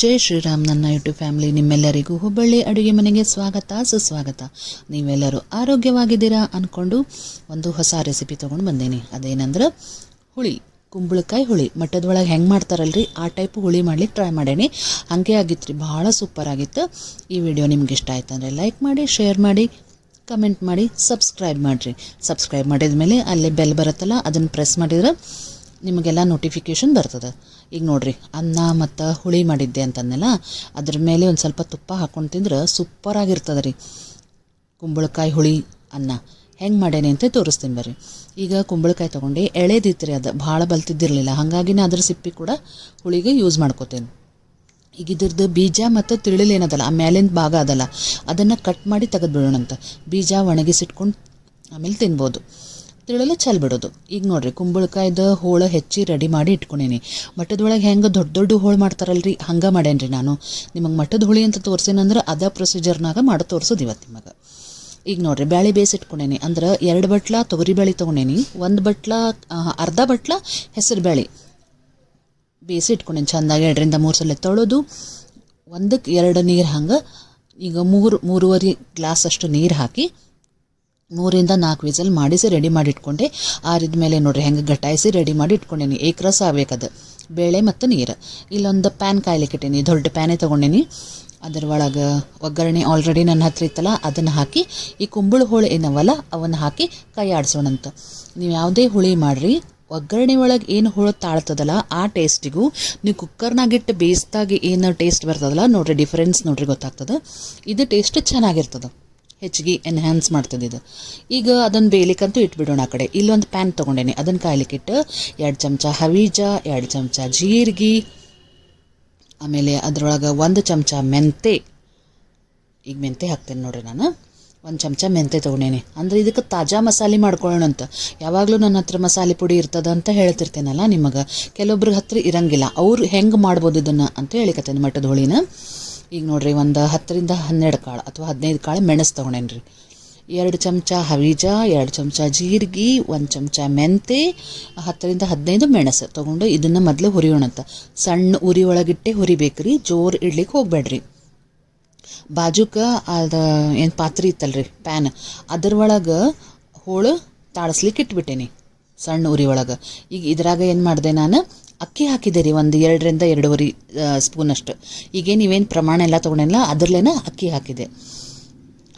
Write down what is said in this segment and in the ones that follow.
ಜೈ ಶ್ರೀರಾಮ್ ನನ್ನ YouTube family ನಿಮ್ಮೆಲ್ಲರಿಗೂ ಹುಬ್ಬಳ್ಳಿ ಅಡುಗೆ ಮನೆಗೆ ಸ್ವಾಗತ, ಸುಸ್ವಾಗತ. ನೀವೆಲ್ಲರೂ ಆರೋಗ್ಯವಾಗಿದ್ದೀರಾ ಅಂದ್ಕೊಂಡು ಒಂದು ಹೊಸ ರೆಸಿಪಿ ತೊಗೊಂಡು ಬಂದೀನಿ. ಅದೇನಂದ್ರೆ ಹುಳಿ, ಕುಂಬಳಕಾಯಿ ಹುಳಿ. ಮಟ್ಟದೊಳಗೆ ಹೆಂಗೆ ಮಾಡ್ತಾರಲ್ರಿ? ಆ ಟೈಪ್ ಹುಳಿ ಮಾಡ್ಲಿಕ್ಕೆ ಟ್ರೈ ಮಾಡೇನಿ. ಹಂಗೆ ಆಗಿತ್ತು ರೀ ಭಾಳ ಸೂಪರ್ ಆಗಿತ್ತು. ಈ ವಿಡಿಯೋ ನಿಮ್ಗೆ ಇಷ್ಟ ಆಯ್ತು ಅಂದರೆ ಲೈಕ್ ಮಾಡಿ ಶೇರ್ ಮಾಡಿ ಕಮೆಂಟ್ ಮಾಡಿ ಸಬ್ಸ್ಕ್ರೈಬ್ ಮಾಡಿರಿ. ಸಬ್ಸ್ಕ್ರೈಬ್ ಮಾಡಿದ ಮೇಲೆ ಅಲ್ಲಿ ಬೆಲ್ ಬರುತ್ತಲ್ಲ, ಅದನ್ನು ಪ್ರೆಸ್ ಮಾಡಿದ್ರೆ ನಿಮಗೆಲ್ಲ ನೋಟಿಫಿಕೇಷನ್ ಬರ್ತದೆ. ಈಗ ನೋಡ್ರಿ, ಅನ್ನ ಮತ್ತು ಹುಳಿ ಮಾಡಿದ್ದೆ ಅಂತಂದೆಲ್ಲ ಅದ್ರ ಮೇಲೆ ಒಂದು ಸ್ವಲ್ಪ ತುಪ್ಪ ಹಾಕ್ಕೊಂಡು ತಿಂದ್ರೆ ಸೂಪರ್ ಆಗಿರ್ತದೆ ರೀ. ಕುಂಬಳಕಾಯಿ ಹುಳಿ, ಅನ್ನ. ಹೆಂಗೆ ಮಾಡೇನಿ ಅಂತ ತೋರಿಸ್ತೀನಿ ಬರ್ರಿ. ಈಗ ಕುಂಬಳಕಾಯಿ ತೊಗೊಂಡು ಎಳೆದಿತ್ತು ಅದು, ಭಾಳ ಬಲ್ತಿದ್ದಿರಲಿಲ್ಲ. ಹಾಗಾಗಿ ನಾ ಅದ್ರ ಸಿಪ್ಪಿ ಕೂಡ ಹುಳಿಗೆ ಯೂಸ್ ಮಾಡ್ಕೋತೇನೆ. ಈಗ ಇದ್ರದ್ದು ಬೀಜ ಮತ್ತು ಏನದಲ್ಲ, ಆ ಮೇಲಿನ ಭಾಗ ಅದಲ್ಲ, ಅದನ್ನು ಕಟ್ ಮಾಡಿ ತೆಗೆದು ಬಿಡೋಣಂತ. ಬೀಜ ಒಣಗಿಸಿಟ್ಕೊಂಡು ಆಮೇಲೆ ತಿನ್ಬೋದು. ತಿಳಲು ಚಲ್ ಬಿಡೋದು. ಈಗ ನೋಡ್ರಿ, ಕುಂಬಳಕಾಯ್ದು ಹೋಳು ಹೆಚ್ಚಿ ರೆಡಿ ಮಾಡಿ ಇಟ್ಕೊಂಡೀನಿ. ಮಠದೊಳಗೆ ಹೆಂಗೆ ದೊಡ್ಡ ದೊಡ್ಡ ಹೋಳು ಮಾಡ್ತಾರಲ್ರಿ? ಹಂಗೆ ಮಾಡೇನ್ರಿ ನಾನು. ನಿಮಗೆ ಮಠದ ಹುಳಿ ಅಂತ ತೋರಿಸೇನಂದ್ರೆ ಅದೇ ಪ್ರೊಸೀಜರ್ನಾಗ ಮಾಡಿ ತೋರಿಸೋದು ಇವತ್ತು ನಿಮಗೆ. ಈಗ ನೋಡ್ರಿ, ಬ್ಯಾಳಿ ಬೇಯಿಸಿಟ್ಕೊಂಡೇನಿ ಅಂದ್ರೆ ಎರಡು ಬಟ್ಲ ತೊಗರಿ ಬೇಳೆ ತೊಗೊಂಡೇನಿ. ಒಂದು ಬಟ್ಲ ಅರ್ಧ ಬಟ್ಲ ಹೆಸರು ಬ್ಯಾಳಿ ಬೇಯಿಸಿ ಇಟ್ಕೊಂಡೇನಿ. ಚೆಂದಾಗಿ ಎರಡರಿಂದ ಮೂರು ಸಲ ತೊಳೆದು ಒಂದಕ್ಕೆ ಎರಡು ನೀರು ಹಂಗೆ ಈಗ ಮೂರು, ಮೂರುವರೆ ಗ್ಲಾಸ್ ಅಷ್ಟು ನೀರು ಹಾಕಿ ಮೂರಿಂದ ನಾಲ್ಕು ವಿಸಲ್ ಮಾಡಿಸಿ ರೆಡಿ ಮಾಡಿ ಇಟ್ಕೊಂಡೆ ಆರಿದ ಮೇಲೆ ನೋಡ್ರಿ ಹೆಂಗೆ ಗಟಾಯಿಸಿ ರೆಡಿ ಮಾಡಿ ಇಟ್ಕೊಂಡೇನಿ. ಏಕ್ರಸ ಆಗ್ಬೇಕದು ಬೇಳೆ ಮತ್ತು ನೀರು. ಇಲ್ಲೊಂದು ಪ್ಯಾನ್ ಕಾಯ್ಲಿಕ್ಕಿಟ್ಟೇನಿ ದೊಡ್ಡ ಪ್ಯಾನೇ ತೊಗೊಂಡೇನಿ. ಅದ್ರ ಒಳಗೆ ಒಗ್ಗರಣೆ ಆಲ್ರೆಡಿ ನನ್ನ ಹತ್ರ ಇತ್ತಲ್ಲ, ಅದನ್ನು ಹಾಕಿ, ಈ ಕುಂಬಳ ಹೋಳು ಏನವಲ್ಲ, ಅವನ್ನು ಹಾಕಿ ಕೈ ಆಡಿಸೋಣಂತ ನೀವು ಯಾವುದೇ ಹುಳಿ ಮಾಡಿರಿ. ಒಗ್ಗರಣೆ ಒಳಗೆ ಏನು ಹುಳು ತಾಳ್ತದಲ್ಲ, ಆ ಟೇಸ್ಟಿಗೂ ನೀವು ಕುಕ್ಕರ್ನಾಗಿಟ್ಟು ಬೇಯಿಸ್ದಾಗ ಏನು ಟೇಸ್ಟ್ ಬರ್ತದಲ್ಲ, ನೋಡ್ರಿ ಡಿಫ್ರೆನ್ಸ್ ನೋಡ್ರಿ ಗೊತ್ತಾಗ್ತದೆ. ಇದು ಟೇಸ್ಟ್ ಚೆನ್ನಾಗಿರ್ತದೆ. ಹೆಚ್ಚಿಗೆ ಎನ್ಹ್ಯಾನ್ಸ್ ಮಾಡ್ತದೆ ಇದು. ಈಗ ಅದನ್ನು ಬೇಯಲಿಕ್ಕಂತೂ ಇಟ್ಬಿಡೋಣ ಆ ಕಡೆ. ಇಲ್ಲೊಂದು ಪ್ಯಾನ್ ತೊಗೊಂಡೇನೆ. ಅದನ್ನು ಕಾಯ್ಲಿಕ್ಕಿಟ್ಟು ಎರಡು ಚಮಚ ಹವೀಜ, ಎರಡು ಚಮಚ ಜೀರಿಗೆ, ಆಮೇಲೆ ಅದರೊಳಗೆ ಒಂದು ಚಮಚ ಮೆಂತೆ. ಈಗ ಮೆಂತೆ ಹಾಕ್ತೇನೆ ನೋಡಿರಿ ನಾನು. ಒಂದು ಚಮಚ ಮೆಂತೆ ತೊಗೊಂಡೇನೆ. ಅಂದರೆ ಇದಕ್ಕೆ ತಾಜಾ ಮಸಾಲೆ ಮಾಡ್ಕೊಳ್ಳೋಣ ಅಂತ. ಯಾವಾಗಲೂ ನನ್ನ ಹತ್ರ ಮಸಾಲೆ ಪುಡಿ ಇರ್ತದ ಅಂತ ಹೇಳ್ತಿರ್ತೇನಲ್ಲ ನಿಮಗೆ. ಕೆಲವೊಬ್ರ ಹತ್ರ ಇರಂಗಿಲ್ಲ. ಅವ್ರು ಹೆಂಗೆ ಮಾಡ್ಬೋದು ಇದನ್ನು ಅಂತ ಹೇಳಿಕತ್ತೇನೆ ಮಟ್ಟದ ಹೋಳಿನ. ಈಗ ನೋಡಿರಿ, ಒಂದು ಹತ್ತರಿಂದ ಹನ್ನೆರಡು ಕಾಳು ಅಥವಾ ಹದಿನೈದು ಕಾಳು ಮೆಣಸು ತೊಗೊಂಡೇನಿ ರೀ ಎರಡು ಚಮಚ ಹವೀಜ, ಎರಡು ಚಮಚ ಜೀರಿಗೆ, ಒಂದು ಚಮಚ ಮೆಂತೆ, ಹತ್ತರಿಂದ ಹದಿನೈದು ಮೆಣಸು ತೊಗೊಂಡು ಇದನ್ನು ಮೊದಲು ಹುರಿಯೋಣಂತ ಸಣ್ಣ ಉರಿ ಒಳಗಿಟ್ಟೆ ಹುರಿಬೇಕ್ರಿ, ಜೋರು ಇಡ್ಲಿಕ್ಕೆ ಹೋಗ್ಬೇಡ್ರಿ. ಬಾಜುಕ ಅದು ಏನು ಪಾತ್ರೆ ಇತ್ತಲ್ರಿ, ಪ್ಯಾನ್. ಅದರೊಳಗೆ ಹೋಳು ತಾಳಿಸ್ಲಿಕ್ಕೆ ಇಟ್ಬಿಟ್ಟೇನಿ, ಸಣ್ಣ ಉರಿ ಒಳಗೆ. ಈಗ ಇದ್ರಾಗ ಏನು ಮಾಡಿದೆ ನಾನು ಅಕ್ಕಿ ಹಾಕಿದೆ ರೀ ಒಂದು ಎರಡರಿಂದ ಎರಡೂವರೆ ಸ್ಪೂನಷ್ಟು ಈಗ ನೀವೇನು ಪ್ರಮಾಣ ಎಲ್ಲ ತೊಗೊಂಡಿಲ್ಲ, ಅದ್ರಲ್ಲೇನ ಅಕ್ಕಿ ಹಾಕಿದೆ.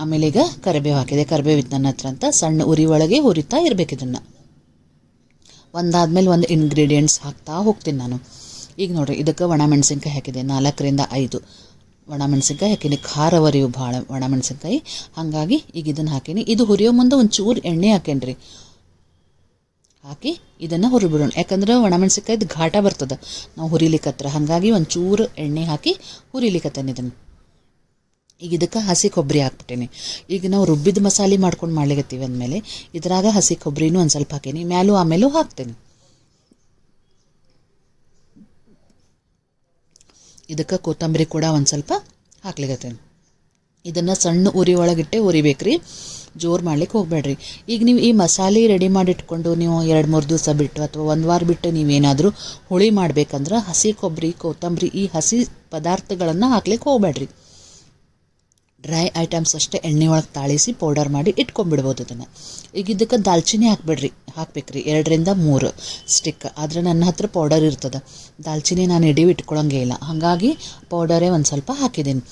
ಆಮೇಲೆ ಈಗ ಕರಿಬೇವು ಹಾಕಿದೆ. ಕರಿಬೇವು ಇತ್ತು ನನ್ನ ಹತ್ರ ಅಂತ ಸಣ್ಣ ಉರಿ ಒಳಗೆ ಹುರಿತಾ ಇರಬೇಕು ಇದನ್ನು. ಒಂದಾದ್ಮೇಲೆ ಒಂದು ಇಂಗ್ರೀಡಿಯೆಂಟ್ಸ್ ಹಾಕ್ತಾ ಹೋಗ್ತೀನಿ ನಾನು. ಈಗ ನೋಡಿರಿ, ಇದಕ್ಕೆ ಒಣ ಮೆಣಸಿನ್ಕಾಯಿ ಹಾಕಿದೆ. ನಾಲ್ಕರಿಂದ ಐದು. ಒಣ ಮೆಣಸಿನ್ಕಾಯಿ ಹಾಕಿನಿ. ಖಾರ ಒರಿವು ಭಾಳ ಒಣ ಮೆಣಸಿನ್ಕಾಯಿ. ಹಾಗಾಗಿ ಈಗ ಇದನ್ನು ಹಾಕೀನಿ. ಇದು ಹುರಿಯೋ ಮುಂದೆ ಒಂದು ಚೂರು ಎಣ್ಣೆ ಹಾಕೇನ್ರಿ. ಹಾಕಿ ಇದನ್ನು ಹುರಿಬಿಡೋಣ. ಯಾಕಂದ್ರೆ ಒಣಮೆಣ್ಸಿನ್ಕಾಯ್ದು ಘಾಟ ಬರ್ತದೆ. ನಾವು ಹುರಿಲಿಕ್ಕತ್ರ ಹಾಗಾಗಿ ಒಂದು ಚೂರು ಎಣ್ಣೆ ಹಾಕಿ ಹುರಿಲಿಕ್ಕತ್ತೇನೆ ಇದನ್ನು. ಈಗ ಇದಕ್ಕೆ ಹಸಿ ಕೊಬ್ಬರಿ ಹಾಕ್ಬಿಟ್ಟೇನಿ. ಈಗ ನಾವು ರುಬ್ಬಿದ ಮಸಾಲೆ ಮಾಡ್ಕೊಂಡು ಮಾಡ್ಲಿಕ್ಕತ್ತೀವಿ ಅಂದಮೇಲೆ ಇದ್ರಾಗ ಹಸಿ ಕೊಬ್ಬರಿನೂ ಒಂದು ಸ್ವಲ್ಪ ಹಾಕೇನಿ. ಮ್ಯಾಲೂ ಆಮೇಲೂ ಹಾಕ್ತೇನೆ. ಇದಕ್ಕೆ ಕೊತ್ತಂಬರಿ ಕೂಡ ಒಂದು ಸ್ವಲ್ಪ ಹಾಕ್ಲಿಕತ್ತೇನೆ. ಇದನ್ನು ಸಣ್ಣ ಉರಿ ಒಳಗಿಟ್ಟೆ ಉರಿಬೇಕ್ರಿ. ಜೋರು ಮಾಡ್ಲಿಕ್ಕೆ ಹೋಗಬೇಡ್ರಿ. ಈಗ ನೀವು ಈ ಮಸಾಲೆ ರೆಡಿ ಮಾಡಿಟ್ಕೊಂಡು ನೀವು ಎರಡು ಮೂರು ದಿವಸ ಬಿಟ್ಟು ಅಥವಾ ಒಂದು ವಾರ ಬಿಟ್ಟು ನೀವೇನಾದರೂ ಹುಳಿ ಮಾಡ್ಬೇಕಂದ್ರೆ ಹಸಿ ಕೊಬ್ಬರಿ ಕೊತ್ತಂಬರಿ ಈ ಹಸಿ ಪದಾರ್ಥಗಳನ್ನು ಹಾಕ್ಲಿಕ್ಕೆ ಹೋಗಬೇಡ್ರಿ. ಡ್ರೈ ಐಟಮ್ಸ್ ಅಷ್ಟೇ ಎಣ್ಣೆ ಒಳಗೆ ತಾಳಿಸಿ ಪೌಡರ್ ಮಾಡಿ ಇಟ್ಕೊಂಡ್ಬಿಡ್ಬೋದು ಅದನ್ನು ಈಗ ಇದಕ್ಕೆ ದಾಲ್ಚಿನ್ನಿ ಹಾಕ್ಬೇಡ್ರಿ. ಹಾಕ್ಬೇಕ್ರಿ. ಎರಡರಿಂದ ಮೂರು ಸ್ಟಿಕ್ ಆದರೆ ನನ್ನ ಹತ್ರ ಪೌಡರ್ ಇರ್ತದೆ. ದಾಲ್ಚಿನ್ನಿ ನಾನು ಇಡೀ ಇಟ್ಕೊಳಂಗೇ ಇಲ್ಲ. ಹಾಗಾಗಿ ಪೌಡರೇ ಒಂದು ಸ್ವಲ್ಪ ಹಾಕಿದ್ದೀನಿ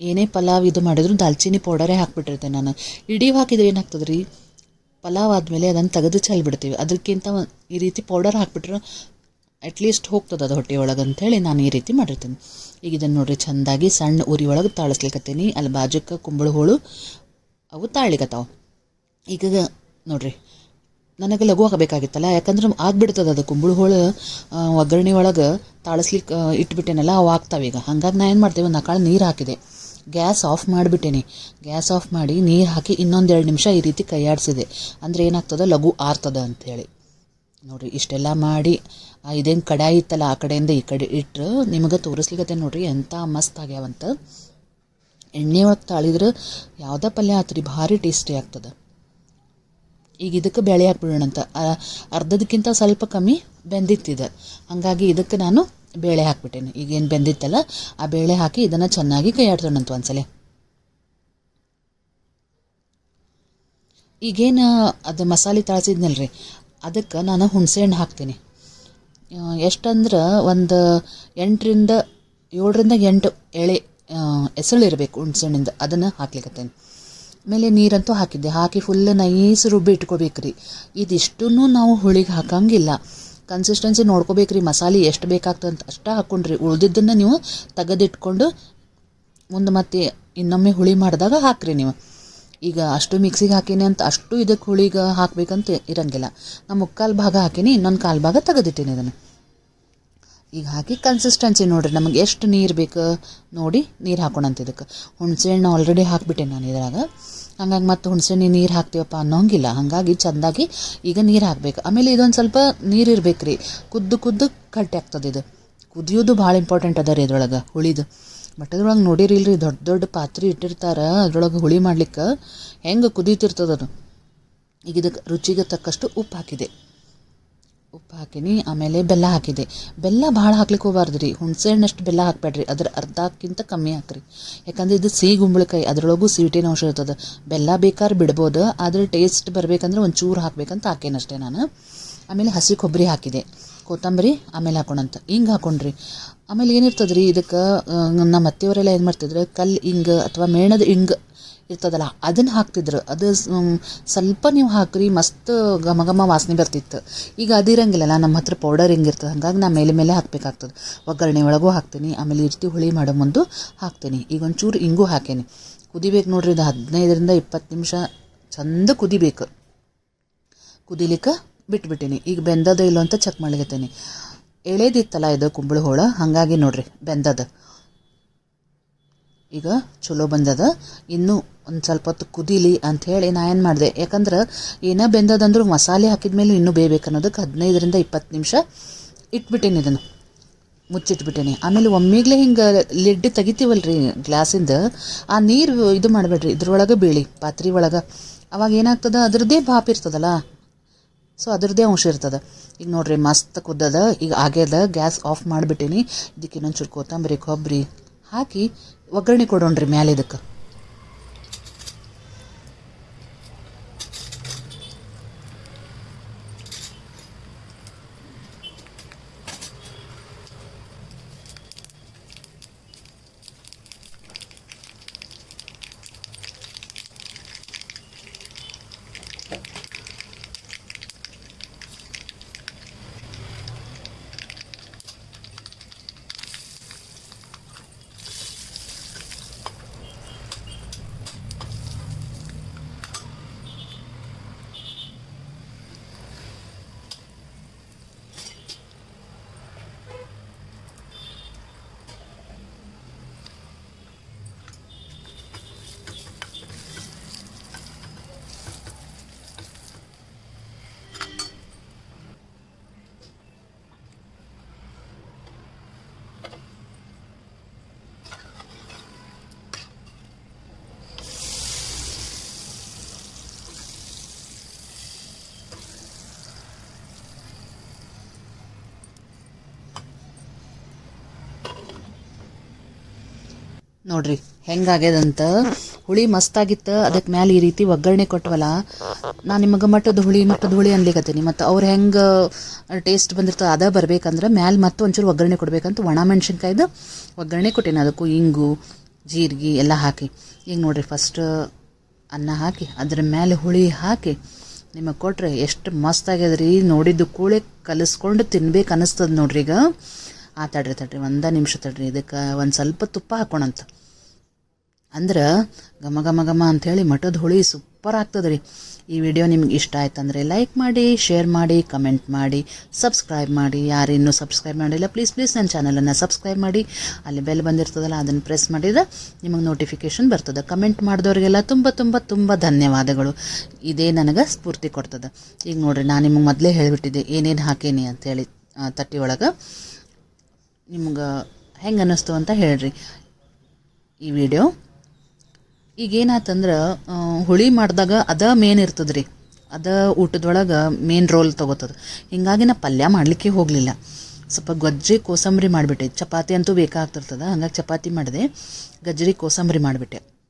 ಏನೇ ಪಲಾವ್ ಇದು ಮಾಡಿದ್ರು ದಾಲ್ಚಿನ್ನಿ ಪೌಡರೇ ಹಾಕ್ಬಿಟ್ಟಿರ್ತೇನೆ ನಾನು. ಇಡೀ ಹಾಕಿದ್ರೆ ಏನಾಗ್ತದೆ ರೀ ಪಲಾವ್ ಆದಮೇಲೆ ಅದನ್ನು ತೆಗೆದು ಚೆಲ್ಬಿಡ್ತೀವಿ. ಅದಕ್ಕಿಂತ ಈ ರೀತಿ ಪೌಡರ್ ಹಾಕ್ಬಿಟ್ರೆ ಅಟ್ಲೀಸ್ಟ್ ಹೋಗ್ತದೆ ಅದು ಹೊಟ್ಟೆ ಒಳಗೆ ಅಂಥೇಳಿ ನಾನು ಈ ರೀತಿ ಮಾಡಿರ್ತೀನಿ. ಈಗ ಇದನ್ನು ನೋಡಿರಿ, ಚೆಂದಾಗಿ ಸಣ್ಣ ಉರಿ ಒಳಗೆ ತಾಳಿಸ್ಲಿಕತ್ತೀನಿ. ಅಲ್ಲಿ ಬಾಜುಕ್ಕೆ ಕುಂಬಳು ಹೋಳು, ಅವು ತಾಳ್ಲಿಕತ್ತಾವ ಈಗ ನೋಡಿರಿ, ನನಗೆ ಲಘು ಆಗಬೇಕಾಗಿತ್ತಲ್ಲ ಯಾಕಂದ್ರೆ ಆಗ್ಬಿಡ್ತದೆ ಅದು ಕುಂಬಳು ಹೋಳು ಒಗ್ಗರಣೆ ಒಳಗೆ ತಾಳಿಸ್ಲಿಕ್ಕೆ ಇಟ್ಬಿಟ್ಟೇನಲ್ಲ, ಅವು ಆಗ್ತಾವೆ ಈಗ. ಹಂಗಾಗಿ ನಾ ಏನು ಮಾಡ್ತೇವೆ ನಕಾಳು ನೀರು ಹಾಕಿದೆ. ಗ್ಯಾಸ್ ಆಫ್ ಮಾಡಿಬಿಟ್ಟೇನೆ. ಗ್ಯಾಸ್ ಆಫ್ ಮಾಡಿ ನೀರು ಹಾಕಿ ಇನ್ನೊಂದೆರಡು ನಿಮಿಷ ಈ ರೀತಿ ಕೈಯಾಡಿಸಿದೆ ಅಂದರೆ ಏನಾಗ್ತದೆ ಲಘು ಆರ್ತದ ಅಂಥೇಳಿ ನೋಡಿರಿ, ಇಷ್ಟೆಲ್ಲ ಮಾಡಿ ಇದೇನು ಕಡಾಯಿ ಇತ್ತಲ್ಲ ಆ ಕಡೆಯಿಂದ ಈ ಕಡೆ ಇಟ್ಟರು ನಿಮಗೆ ತೋರಿಸ್ಲಿಕ್ಕೆ ನೋಡಿರಿ ಎಂಥ ಮಸ್ತ್ ಆಗ್ಯಾವಂತ. ಎಣ್ಣೆ ಒಳಗೆ ತಾಳಿದ್ರೆ ಯಾವುದೇ ಪಲ್ಯ ಆತ್ರಿ, ಭಾರಿ ಟೇಸ್ಟಿ ಆಗ್ತದೆ. ಈಗ ಇದಕ್ಕೆ ಬೇಳೆ ಹಾಕ್ಬಿಡೋಣ ಅಂತ ಅರ್ಧದಕ್ಕಿಂತ ಸ್ವಲ್ಪ ಕಮ್ಮಿ ಬೆಂದಿತ್ತಿದೆ. ಹಾಗಾಗಿ ಇದಕ್ಕೆ ನಾನು ಬೇಳೆ ಹಾಕ್ಬಿಟ್ಟೇನೆ. ಈಗೇನು ಬೆಂದಿತ್ತಲ್ಲ, ಆ ಬೇಳೆ ಹಾಕಿ ಇದನ್ನು ಚೆನ್ನಾಗಿ ಕೈ ಆಡ್ತೋಣಂತ ಒಂದ್ಸಲ. ಈಗೇನು, ಅದು ಮಸಾಲೆ ತಾಳ್ಸಿದ್ನಲ್ರಿ, ಅದಕ್ಕೆ ನಾನು ಹುಣಸೆ ಹಣ್ಣು ಹಾಕ್ತೀನಿ. ಎಷ್ಟಂದ್ರೆ ಒಂದು ಎಂಟರಿಂದ ಏಳರಿಂದ ಎಂಟು ಎಳೆ ಎಸಳಿರಬೇಕು ಹುಣಸೆಹಣ್ಣಿಂದ ಅದನ್ನು ಹಾಕ್ಲಿಕ್ಕತ್ತೇನೆ ಆಮೇಲೆ ನೀರಂತೂ ಹಾಕಿದ್ದೆ. ಹಾಕಿ ಫುಲ್ ನೈಸ್ ರುಬ್ಬಿ ಇಟ್ಕೋಬೇಕು ರೀ ಇದಿಷ್ಟೂ ನಾವು ಹುಳಿಗೆ ಹಾಕಂಗಿಲ್ಲ. ಕನ್ಸಿಸ್ಟೆನ್ಸಿ ನೋಡ್ಕೋಬೇಕು ರೀ ಮಸಾಲೆ ಎಷ್ಟು ಬೇಕಾಗ್ತದೆ ಅಂತ ಅಷ್ಟೇ ಹಾಕ್ಕೊಂಡ್ರಿ ಉಳ್ದಿದ್ದನ್ನು ನೀವು ತೆಗೆದಿಟ್ಕೊಂಡು ಮುಂದೆ ಮತ್ತೆ ಇನ್ನೊಮ್ಮೆ ಹುಳಿ ಮಾಡಿದಾಗ ಹಾಕ್ರಿ ನೀವು. ಈಗ ಅಷ್ಟು ಮಿಕ್ಸಿಗೆ ಹಾಕೀನಿ ಅಂತ ಅಷ್ಟು ಇದಕ್ಕೆ ಹುಳಿಗೆ ಹಾಕಬೇಕಂತ ಇರಂಗಿಲ್ಲ. ನಾ ಮುಕ್ಕಾಲು ಭಾಗ ಹಾಕೀನಿ, ಇನ್ನೊಂದು ಕಾಲು ಭಾಗ ತೆಗೆದಿಟ್ಟೀನಿ ಇದನ್ನು. ಈಗ ಹಾಕಿ ಕನ್ಸಿಸ್ಟೆನ್ಸಿ ನೋಡಿರಿ, ನಮಗೆ ಎಷ್ಟು ನೀರು ಬೇಕು ನೋಡಿ ನೀರು ಹಾಕೋಣಂತ ಇದಕ್ಕೆ. ಹುಣಸೆಹಣ್ಣು ಆಲ್ರೆಡಿ ಹಾಕಿಬಿಟ್ಟೆ ನಾನು ಇದ್ರಾಗ. ಹಂಗಾಗಿ ಮತ್ತೆ ಹುಣಸೆಹಣ್ಣಿ ನೀರು ಹಾಕ್ತೀವಪ್ಪ ಅನ್ನೋಂಗಿಲ್ಲ. ಹಾಗಾಗಿ ಚೆಂದಾಗಿ ಈಗ ನೀರು ಹಾಕಬೇಕು. ಆಮೇಲೆ ಇದೊಂದು ಸ್ವಲ್ಪ ನೀರು ಇರ್ಬೇಕು ರೀ ಕುದ್ದು ಕುದ್ದು ಕಟ್ಟಿ ಆಗ್ತದೆ ಇದು. ಕುದಿಯೋದು ಭಾಳ ಇಂಪಾರ್ಟೆಂಟ್ ಅದ ರೀ ಇದ್ರೊಳಗೆ ಹುಳಿದು. ನೋಡಿರಿ ಇಲ್ರಿ, ದೊಡ್ಡ ದೊಡ್ಡ ಪಾತ್ರೆ ಇಟ್ಟಿರ್ತಾರೆ, ಅದ್ರೊಳಗೆ ಹುಳಿ ಮಾಡ್ಲಿಕ್ಕೆ ಹೆಂಗೆ ಕುದೀತಿರ್ತದದು ಈಗ ಇದಕ್ಕೆ ರುಚಿಗೆ ತಕ್ಕಷ್ಟು ಉಪ್ಪು ಹಾಕಿದೆ. ಉಪ್ಪು ಹಾಕೀನಿ, ಆಮೇಲೆ ಬೆಲ್ಲ ಹಾಕಿದೆ. ಬೆಲ್ಲ ಭಾಳ ಹಾಕ್ಲಿಕ್ಕೆ ಹೋಗಬಾರ್ದು ರೀ. ಹುಣಸೆ ಹಣ್ಣಷ್ಟು ಬೆಲ್ಲ ಹಾಕಬೇಡ್ರಿ. ಅದ್ರ ಅರ್ಧಕ್ಕಿಂತ ಕಮ್ಮಿ ಹಾಕ್ರಿ. ಯಾಕಂದ್ರೆ ಇದು ಸಿಹಿ ಗುಂಬಳಕಾಯಿ, ಅದರೊಳಗೂ ಸ್ವೀಟಿನ ಅಂಶ ಇರ್ತದೆ. ಬೆಲ್ಲ ಬೇಕಾದ್ರೆ ಬಿಡ್ಬೋದು, ಆದರೆ ಟೇಸ್ಟ್ ಬರಬೇಕಂದ್ರೆ ಒಂದು ಚೂರು ಹಾಕ್ಬೇಕಂತ ಹಾಕೇನಷ್ಟೇ ನಾನು. ಆಮೇಲೆ ಹಸಿ ಕೊಬ್ಬರಿ ಹಾಕಿದೆ. ಕೊತ್ತಂಬರಿ, ಆಮೇಲೆ ಹಾಕೊಂಡಂತ ಹಿಂಗೆ ಹಾಕೊಂಡ್ರಿ. ಆಮೇಲೆ ಏನಿರ್ತದೆ ರೀ ಇದಕ್ಕೆ ನಮ್ಮ ಅತ್ತೆಯವರೆಲ್ಲ ಏನು ಮಾಡ್ತಿದ್ರೆ? ಕಲ್ಲು ಹಿಂಗೆ ಅಥವಾ ಮೇಣದ ಹಿಂಗೆ ಇರ್ತದಲ್ಲ, ಅದನ್ನು ಹಾಕ್ತಿದ್ರು. ಅದು ಸ್ವಲ್ಪ ನೀವು ಹಾಕ್ರಿ, ಮಸ್ತ್ ಘಮ ಘಮ ವಾಸನೆ ಬರ್ತಿತ್ತು. ಈಗ ಅದಿರಂಗಿಲ್ಲಲ್ಲ ನಮ್ಮ ಹತ್ರ ಪೌಡರ್ ಹಿಂಗಿರ್ತದೆ, ಹಂಗಾಗಿ ನಾ ಮೇಲೆ ಮೇಲೆ ಹಾಕ್ಬೇಕಾಗ್ತದೆ. ಒಗ್ಗರಣೆ ಒಳಗೂ ಹಾಕ್ತೀನಿ, ಆಮೇಲೆ ಇರ್ತಿ ಹುಳಿ ಮಾಡೋ ಮುಂದೆ ಹಾಕ್ತೀನಿ. ಈಗ ಒಂಚೂರು ಹಿಂಗೂ ಹಾಕೇನಿ. ಕುದಿಬೇಕು ನೋಡ್ರಿ, ಇದು ಹದಿನೈದರಿಂದ ಇಪ್ಪತ್ತು ನಿಮಿಷ ಚಂದ ಕುದಿಬೇಕು. ಕುದಿಲಿಕ್ಕೆ ಬಿಟ್ಬಿಟ್ಟೀನಿ. ಈಗ ಬೆಂದದ ಇಲ್ಲೋ ಅಂತ ಚೆಕ್ ಮಾಡ್ಲಿಕತ್ತೀನಿ. ಎಳೆದಿತ್ತಲ್ಲ ಇದು ಕುಂಬಳ ಹೋಳ, ಹಾಗಾಗಿ ನೋಡ್ರಿ ಬೆಂದದ. ಈಗ ಚಲೋ ಬಂದದ. ಇನ್ನೂ ಒಂದು ಸ್ವಲ್ಪ ಹೊತ್ತು ಕುದೀಲಿ ಅಂಥೇಳಿ ನಾ ಏನು ಮಾಡಿದೆ? ಯಾಕಂದ್ರೆ ಏನೋ ಬೆಂದದಂದ್ರೂ ಮಸಾಲೆ ಹಾಕಿದ ಮೇಲೆ ಇನ್ನೂ ಬೇಯಬೇಕು ಅನ್ನೋದಕ್ಕೆ ಹದಿನೈದರಿಂದ ಇಪ್ಪತ್ತು ನಿಮಿಷ ಇಟ್ಬಿಟ್ಟೇನೆ ಇದನ್ನು. ಮುಚ್ಚಿಟ್ಬಿಟ್ಟೇನೆ. ಆಮೇಲೆ ಒಮ್ಮೆಗ್ಲೇ ಹಿಂಗೆ ಲಿಡ್ ರೀ ಗ್ಲಾಸಿಂದ, ಆ ನೀರು ಇದು ಮಾಡಬೇಡ್ರಿ ಇದ್ರೊಳಗೆ ಬೀಳಿ, ಪಾತ್ರೆ ಒಳಗೆ. ಅವಾಗ ಏನಾಗ್ತದೆ? ಅದರದ್ದೇ ಭಾಪ್ ಇರ್ತದಲ್ಲ? ಸೊ ಅದ್ರದ್ದೇ ಅಂಶ ಇರ್ತದೆ. ಈಗ ನೋಡ್ರಿ ಮಸ್ತ್ ಕುದ್ದದ, ಈಗ ಆಗ್ಯದ, ಗ್ಯಾಸ್ ಆಫ್ ಮಾಡಿಬಿಟ್ಟೇನಿ. ಇದಕ್ಕೆ ಇನ್ನೊಂಚೂರು ಕೊತ್ತಂಬರಿ ಕೊಬ್ಬರಿ ಹಾಕಿ ಒಗ್ಗರಣೆ ಕೊಡೋಣ್ರಿ ಮ್ಯಾಲೆ ಇದಕ್ಕೆ. ನೋಡ್ರಿ, ಹೆಂಗಾಗ್ಯದಂತ? ಹುಳಿ ಮಸ್ತಾಗಿತ್ತು ಅದಕ್ಕೆ ಮ್ಯಾಲೆ ಈ ರೀತಿ ಒಗ್ಗರಣೆ ಕೊಟ್ಟವಲ್ಲ ನಾನು ನಿಮಗೆ ಮಟ್ಟದ ಹುಳಿ ಮಟ್ಟದ ಹುಳಿ ಅನ್ಲಿಕತ್ತೀನಿ. ಮತ್ತು ಅವ್ರು ಹೆಂಗೆ ಟೇಸ್ಟ್ ಬಂದಿರ್ತದೆ ಅದ ಬರ್ಬೇಕಂದ್ರೆ ಮ್ಯಾಲೆ ಮತ್ತೆ ಒಂಚೂರು ಒಗ್ಗರಣೆ ಕೊಡ್ಬೇಕಂತ ಒಣ ಮೆಣಸಿನ್ಕಾಯ್ದು ಒಗ್ಗರಣೆ ಕೊಟ್ಟೀನಿ. ಅದಕ್ಕೂ ಇಂಗು, ಜೀರಿಗೆ ಎಲ್ಲ ಹಾಕಿ. ಈಗ ನೋಡ್ರಿ ಫಸ್ಟ್ ಅನ್ನ ಹಾಕಿ, ಅದ್ರ ಮೇಲೆ ಹುಳಿ ಹಾಕಿ, ನಿಮಗೆ ಕೊಟ್ಟರೆ ಎಷ್ಟು ಮಸ್ತ್ ಆಗ್ಯದ ರೀ ನೋಡಿದ್ದು ಕೂಳೆ ಕಲಿಸ್ಕೊಂಡು ತಿನ್ಬೇಕು ಅನ್ನಿಸ್ತದೆ ನೋಡ್ರಿ ಈಗ. ಆ ತಡ್ರಿ ತಡ್ರಿ ಒಂದು ನಿಮಿಷ ತಡ್ರಿ ಇದಕ್ಕೆ ಒಂದು ಸ್ವಲ್ಪ ತುಪ್ಪ ಹಾಕೋಣಂತ. ಅಂದ್ರೆ ಘಮ ಘಮ ಘಮ ಅಂಥೇಳಿ ಮಠದ ಹುಳಿ ಸೂಪರ್ ಆಗ್ತದೆ ರೀ ಈ ವಿಡಿಯೋ ನಿಮ್ಗೆ ಇಷ್ಟ ಆಯ್ತಂದ್ರೆ ಲೈಕ್ ಮಾಡಿ ಶೇರ್ ಮಾಡಿ ಕಮೆಂಟ್ ಮಾಡಿ ಸಬ್ಸ್ಕ್ರೈಬ್ ಮಾಡಿ. ಯಾರು ಇನ್ನೂ ಸಬ್ಸ್ಕ್ರೈಬ್ ಮಾಡಿಲ್ಲ ಪ್ಲೀಸ್ ಪ್ಲೀಸ್ ನನ್ನ ಚಾನಲನ್ನು ಸಬ್ಸ್ಕ್ರೈಬ್ ಮಾಡಿ. ಅಲ್ಲಿ ಬೆಲ್ ಬಂದಿರ್ತದಲ್ಲ ಅದನ್ನು ಪ್ರೆಸ್ ಮಾಡಿದ್ರೆ ನಿಮಗೆ ನೋಟಿಫಿಕೇಶನ್ ಬರ್ತದೆ. ಕಮೆಂಟ್ ಮಾಡಿದವ್ರಿಗೆಲ್ಲ ತುಂಬ ತುಂಬ ತುಂಬ ಧನ್ಯವಾದಗಳು. ಇದೇ ನನಗೆ ಸ್ಫೂರ್ತಿ ಕೊಡ್ತದೆ. ಈಗ ನೋಡಿರಿ ನಾನು ನಿಮಗೆ ಮೊದಲೇ ಹೇಳಿಬಿಟ್ಟಿದ್ದೆ ಏನೇನು ಹಾಕೇನಿ ಅಂತೇಳಿ ಆ, ತಟ್ಟಿ ಒಳಗೆ ನಿಮ್ಗೆ ಹೆಂಗೆ ಅನ್ನಿಸ್ತು ಅಂತ ಹೇಳ್ರಿ ಈ ವಿಡಿಯೋ. ಈಗೇನಾತಂದ್ರೆ ಹುಳಿ ಮಾಡಿದಾಗ ಅದ ಮೇನ್ ಇರ್ತದೆ ರೀ ಅದ ಊಟದೊಳಗೆ ಮೇನ್ ರೋಲ್ ತೊಗೋತದೆ. ಹಿಂಗಾಗಿ ನಾ ಪಲ್ಯ ಮಾಡಲಿಕ್ಕೆ ಹೋಗಲಿಲ್ಲ. ಸ್ವಲ್ಪ ಗಜ್ಜರಿ ಕೋಸಂಬರಿ ಮಾಡಿಬಿಟ್ಟೆ. ಚಪಾತಿ ಅಂತೂ ಬೇಕಾಗ್ತಿರ್ತದೆ. ಹಂಗಾಗಿ ಚಪಾತಿ ಮಾಡಿದೆ. ಗಜ್ಜರಿ, ಕೋಸಂಬರಿ ಮಾಡಿಬಿಟ್ಟೆ.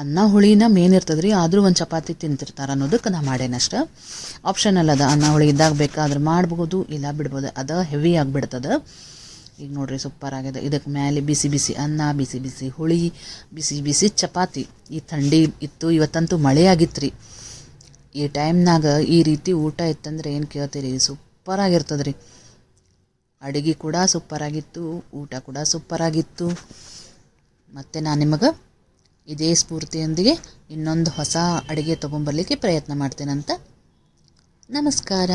ಅನ್ನ ಹುಳಿನ ಮೇನ್ ರೀ ಆದರೂ ಒಂದು ಚಪಾತಿ ತಿಂತಿರ್ತಾರೆ ಅನ್ನೋದಕ್ಕೆ ನಾ ಮಾಡೇನಷ್ಟ ಆಪ್ಷನಲ್ ಅದ, ಅನ್ನ ಹುಳಿ ಇದ್ದಾಗ ಬೇಕಾದ್ರೆ ಮಾಡ್ಬೋದು, ಇಲ್ಲ ಬಿಡ್ಬೋದು, ಅದು ಹೆವಿ ಆಗಿಬಿಡ್ತದೆ. ಈಗ ನೋಡ್ರಿ ಸೂಪರ್ ಆಗಿದೆ ಇದಕ್ಕೆ ಮೇಲೆ ಬಿಸಿ ಬಿಸಿ ಅನ್ನ, ಬಿಸಿ ಬಿಸಿ ಹುಳಿ, ಬಿಸಿ ಬಿಸಿ ಚಪಾತಿ. ಈ ಥಂಡಿ ಇತ್ತು, ಇವತ್ತಂತೂ ಮಳೆ ಆಗಿತ್ತು ಈ ಟೈಮ್ನಾಗ ಈ ರೀತಿ ಊಟ ಇತ್ತಂದ್ರೆ ಏನು ಕೇಳ್ತೀರಿ? ಸೂಪರ್ ಆಗಿರ್ತದೆ ರೀ ಅಡುಗೆ ಕೂಡ ಸೂಪರ್ ಆಗಿತ್ತು, ಊಟ ಕೂಡ ಸೂಪರ್ ಆಗಿತ್ತು. ಮತ್ತು ನಾನು ನಿಮಗೆ ಇದೇ ಸ್ಫೂರ್ತಿಯೊಂದಿಗೆ ಇನ್ನೊಂದು ಹೊಸ ಅಡುಗೆ ತೊಗೊಂಬರ್ಲಿಕ್ಕೆ ಪ್ರಯತ್ನ ಮಾಡ್ತೇನಂತ ನಮಸ್ಕಾರ.